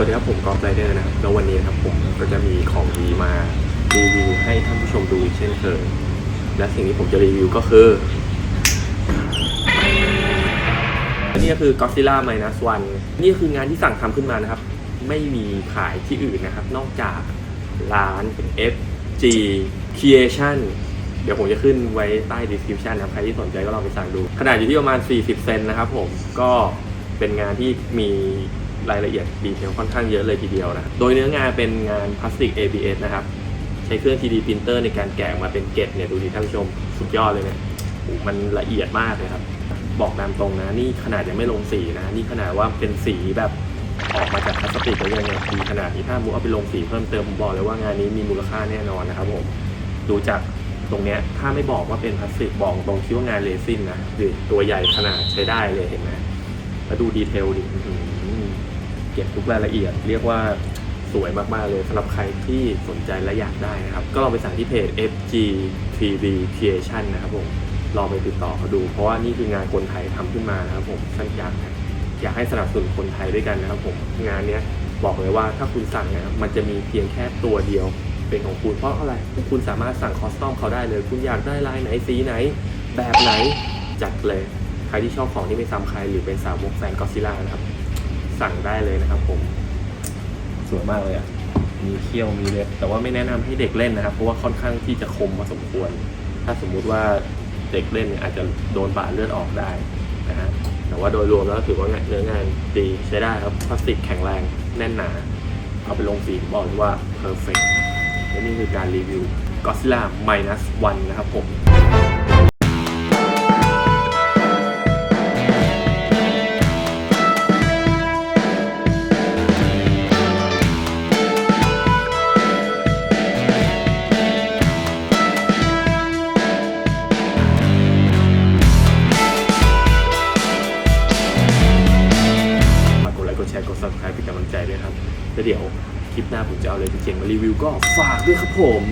อล์ฟไรเดอร์นะครับแล้ววันนี้นะครับผมก็จะมีของดีมารีวิวให้ท่านผู้ชมดูเช่นเคยและสิ่งที่ผมจะรีวิวก็คืออันนี้ก็คือ Godzilla Minus One นี่คืองานที่สั่งทำขึ้นมานะครับ ไม่มีขายที่อื่นนะครับ นอกจากร้าน FG Creation เดี๋ยวผมจะขึ้นไว้ใต้ description นะครับ ใครที่สนใจก็ลองไปสั่งดู ขนาดอยู่ที่ประมาณ 40 เซนนะครับผมก็เป็นงานที่มี รายละเอียดดีเทลค่อนข้างเยอะเลยทีเดียวนะ โดยเนื้องานเป็นงานพลาสติก ABS นะครับ ใช้เครื่อง 3D printer ในการแกะมาเป็นเกล็ดเนี่ยดูดิท่านผู้ชมสุดยอดเลยเนี่ยมันละเอียดมากเลยครับ บอกตามตรงนะ นี่ขนาดยังไม่ลงสีนะ นี่ขนาดว่าเป็นสีแบบออกมาจากพลาสติกแล้วยังไงดีขนาดนี้ถ้ามูเอาไปลงสีเพิ่มเติมผมบอกเลยว่างานนี้มีมูลค่าแน่นอนนะครับผมดูจากตรงเนี้ยถ้าไม่บอกว่าเป็นพลาสติกบอกตรงคิดว่างานเรซินนะดูตัวใหญ่ขนาดใช้ได้เลยเห็นไหมแล้วดูดีเทลดิ ก็บทุกรายละเอียด เรียกว่าสวยมาก ๆ เลยสำหรับใครที่สนใจและอยากได้นะครับ ก็ลองไปสั่งที่เพจ FG 3D Creation นะครับผมลองไปติดต่อเขาดู เพราะว่านี่คืองานคนไทยทำขึ้นมานะครับผมฉันอยากอยากให้สนับสนุนคนไทยด้วยกันนะครับผมงานเนี้ยบอกเลยว่าถ้าคุณสั่งนี่ยมันจะมีเพียงแค่ตัวเดียวเป็นของคุณเพราะอะไรคุณสามารถสั่งคอสตอมเขาได้เลย คุณอยากได้ลายไหนสีไหน แบบไหนจัดเลย ใครที่ชอบของที่ไม่ซ้ำใครหรือเป็นสาวกแฟนก็ซิล่านะครับ สั่งได้เลยนะครับผม สวยมากเลยอะ มีเขี้ยวมีเล็บ แต่ว่าไม่แนะนำให้เด็กเล่นนะครับ เพราะว่าค่อนข้างที่จะคมพอสมควร ถ้าสมมุติว่าเด็กเล่นเนี่ยอาจจะโดนบาดเลือดออกได้นะฮะ แต่ว่าโดยรวมแล้วถือว่าเนื้องานดีใช้ได้ครับ พลาสติกแข็งแรงแน่นหนา เอาไปลงสีบอกเลยว่า perfect และนี่คือการรีวิว Godzilla Minus One นะครับผม subscribe เป็นกำลังใจด้วยครับแล้วเดี๋ยวคลิปหน้าผมจะเอาอะไรเจ๋งมารีวิวก็ฝากด้วยครับผม